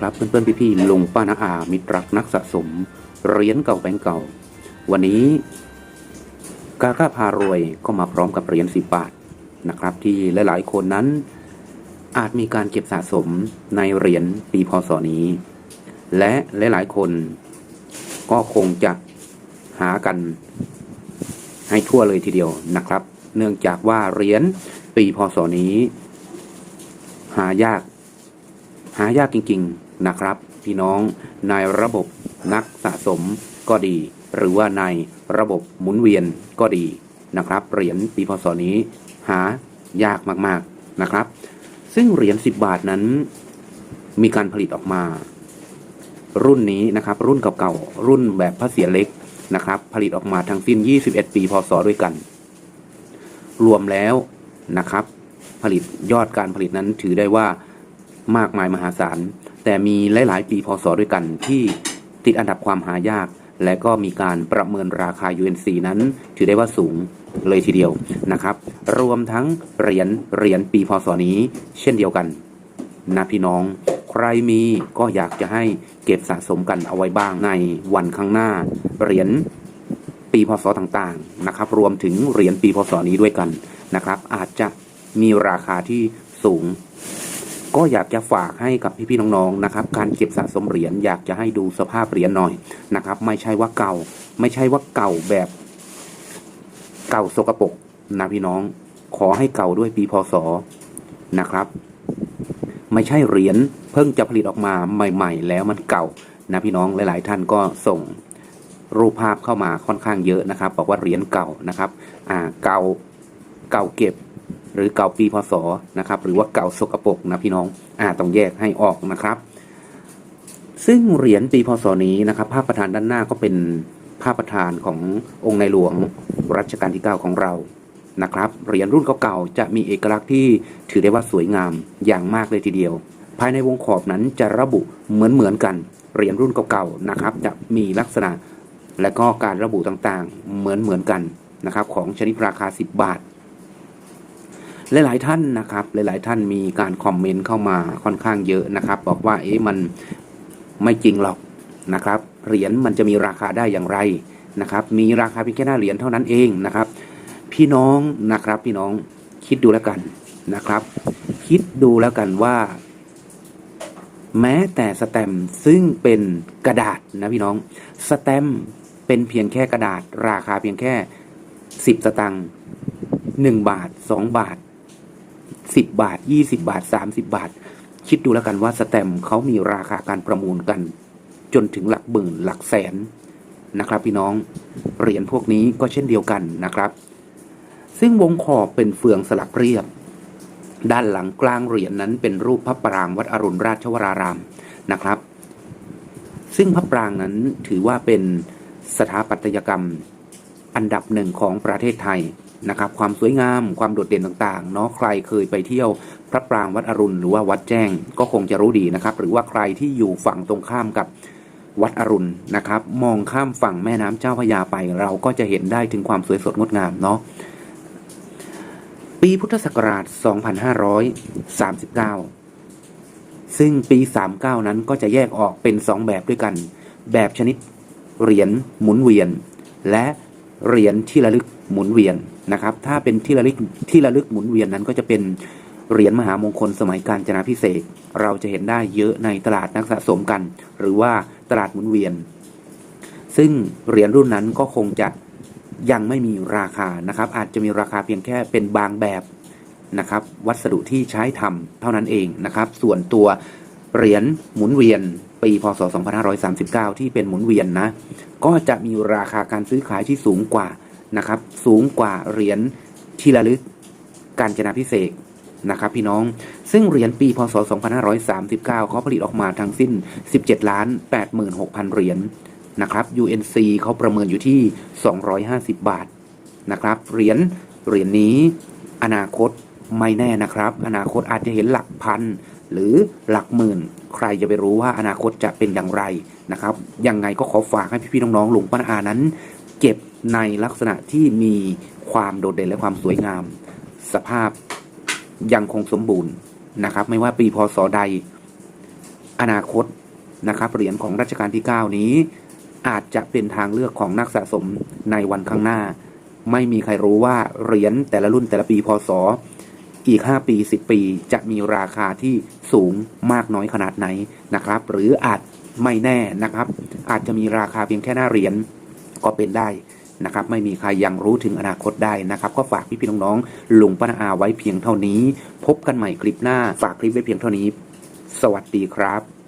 ครับเพื่อนๆพี่ๆลุงป้านาอามิตรักนักสะสมเหรียญเก่าแบงก์เก่า วันนี้กาก้าพารวยก็มาพร้อมกับเหรียญสิบบาทนะครับ ที่หลายๆคนนั้นอาจมีการเก็บสะสมในเหรียญปีพศนี้ และหลายๆคนก็คงจะหากันให้ทั่วเลยทีเดียวนะครับ เนื่องจากว่าเหรียญปีพศนี้ หายาก หายากจริง ๆ นะครับ พี่น้องในระบบนักสะสมก็ดี หรือว่าในระบบหมุนเวียนก็ดีนะครับเหรียญปีพศนี้หายากมากๆนะครับ ซึ่งเหรียญ 10 บาทนั้นมีการผลิตออกมา รุ่นนี้นะครับ รุ่นเก่าๆรุ่นแบบพระเสียรเล็กนะครับ ผลิตออกมาทั้งสิ้น 21 ปีพศด้วยกัน รวมแล้วนะครับ ผลิตยอดการผลิตนั้นถือได้ว่ามากมายมหาศาล แต่มีหลาย ๆ ปีพศด้วยกันที่ติดอันดับความหายาก และก็มีการประเมินราคา UNC นั้น ถือได้ว่าสูงเลยทีเดียวนะครับ รวมทั้งเหรียญเหรียญปีพศนี้ เช่นเดียวกันนะพี่น้อง ใครมีก็อยากจะให้เก็บสะสมกันเอาไว้บ้างในวันข้างหน้า เหรียญปีพศต่างๆนะครับ รวมถึงเหรียญปีพศนี้ด้วยกันนะครับ อาจจะมีราคาที่สูง ก็อยากจะฝากให้กับพี่ๆน้องๆนะครับ การเก็บสะสมเหรียญอยากจะให้ดูสภาพเหรียญหน่อยนะครับ ไม่ใช่ว่าเก่า ไม่ใช่ว่าเก่าแบบเก่าสกปรกนะพี่น้องขอให้เก่าด้วยปีพศนะครับ ไม่ใช่เหรียญเพิ่งจะผลิตออกมาใหม่ ๆ แล้วมันเก่านะพี่น้องหลาย ๆ ท่านก็ส่งรูปภาพเข้ามาค่อนข้างเยอะนะครับ บอกว่าเหรียญเก่านะครับอ่าเก่าเก่าเก็บ หรือเก่าปีพศนะครับ หรือว่าเก่าสกปรกนะพี่น้องอ่าต้องแยกให้ออกนะครับ ซึ่งเหรียญปีพศนี้นะครับ ภาพประธานด้านหน้าก็เป็นภาพประธานขององค์ในหลวงรัชกาลที่ 9 ของเรานะครับเหรียญรุ่นเก่าๆจะมีเอกลักษณ์ที่ถือได้ว่าสวยงามอย่างมากเลยทีเดียว ภายในวงขอบนั้นจะระบุเหมือนเหมือนๆกันเหรียญรุ่นเก่าๆนะครับ จะมีลักษณะและก็การระบุต่างๆ เหมือนเหมือนๆกันนะครับ ของชนิดราคา 10 บาท หลายๆท่านนะครับ หลายๆท่านมีการคอมเมนต์เข้ามาค่อนข้างเยอะนะครับ บอกว่าเอ๊ะมันไม่จริงหรอกนะครับ เหรียญมันจะมีราคาได้อย่างไรนะครับ มีราคาเพียงแค่หน้าเหรียญเท่านั้นเองนะครับ พี่น้องนะครับพี่น้องคิดดูแล้วกันนะครับ คิดดูแล้วกันว่า แม้แต่สแตมซึ่งเป็นกระดาษนะพี่น้องสแตมเป็นเพียงแค่กระดาษ ราคาเพียงแค่สิบสตังค์หนึ่งบาทสองบาท สิบบาทยี่สิบาทสามสิบาท คิดดูแล้วกันว่าสแตมเขามีราคาการประมูลกัน จนถึงหลักหมื่นหลักแสนนะครับ พี่น้องเหรียญพวกนี้ก็เช่นเดียวกันนะครับ ซึ่งวงขอบเป็นเฟืองสลักเรียบ ด้านหลังกลางเหรียญนั้นเป็นรูปพระปรางวัดอรุณราชวรารามนะครับ ซึ่งพระปรางนั้นถือว่าเป็นสถาปัตยกรรมอันดับหนึ่งของประเทศไทย นะครับความสวยงามความโดดเด่นต่างๆเนาะใครเคยไปเที่ยวพระปรางวัดอรุณหรือว่าวัดแจ้งก็คงจะรู้ดีนะครับ หรือว่าใครที่อยู่ฝั่งตรงข้ามกับวัดอรุณนะครับ มองข้ามฝั่งแม่น้ำเจ้าพระยาไป เราก็จะเห็นได้ถึงความสวยสดงดงามเนาะปีพุทธศักราช 2539 ซึ่งปี 39 นั้นก็จะแยกออกเป็น 2 แบบด้วยกัน แบบชนิดเหรียญหมุนเวียน และเหรียญที่ระลึก หมุนเวียนนะครับ ถ้าเป็นที่ระลึกที่ระลึกหมุนเวียนนั้นก็จะเป็นเหรียญมหามงคลสมัยกาญจนาพิเศษเราจะเห็นได้เยอะในตลาดนักสะสมกัน หรือว่าตลาดหมุนเวียน ซึ่งเหรียญรุ่นนั้นก็คงจะยังไม่มีราคานะครับ อาจจะมีราคาเพียงแค่เป็นบางแบบนะครับ วัสดุที่ใช้ทำเท่านั้นเองนะครับ ส่วนตัวเหรียญหมุนเวียนปีพศ 2539 ที่เป็นหมุนเวียนนะ ก็จะมีราคาการซื้อขายที่สูงกว่า นะครับ สูงกว่าเหรียญที่ระลึกการจนาพิเศษนะครับพี่น้องซึ่งเหรียญปีพศ 2539 เขาผลิตออกมาทั้งสิ้น 17 ล้าน 86,000 เหรียญนะครับ UNC เขาประเมินอยู่ที่ 250 บาทนะครับเหรียญเหรียญนี้อนาคตไม่แน่นะครับ อนาคตอาจจะเห็นหลักพันหรือหลักหมื่น ใครจะไปรู้ว่าอนาคตจะเป็นอย่างไรนะครับยังไงก็ขอฝากให้พี่ๆน้องๆลุงป้านาอานั้น ในลักษณะที่มีความโดดเด่นและความสวยงาม สภาพยังคงสมบูรณ์นะครับ ไม่ว่าปีพศใด อนาคตนะครับเหรียญของรัชกาลที่ 9 นี้ อาจจะเป็นทางเลือกของนักสะสมในวันข้างหน้า ไม่มีใครรู้ว่าเหรียญแต่ละรุ่นแต่ละปีพศอีก 5 ปี 10 ปีจะมีราคาที่สูงมากน้อยขนาดไหนนะครับ หรืออาจไม่แน่นะครับ อาจจะมีราคาเพียงแค่หน้าเหรียญก็เป็นได้ นะครับไม่มีใครยังรู้ถึงอนาคตได้นะครับ ก็ฝากพี่พี่ๆน้องๆลุงป้านาอาไว้เพียงเท่านี้ พบกันใหม่คลิปหน้าฝากคลิปไว้เพียงเท่านี้ สวัสดีครับ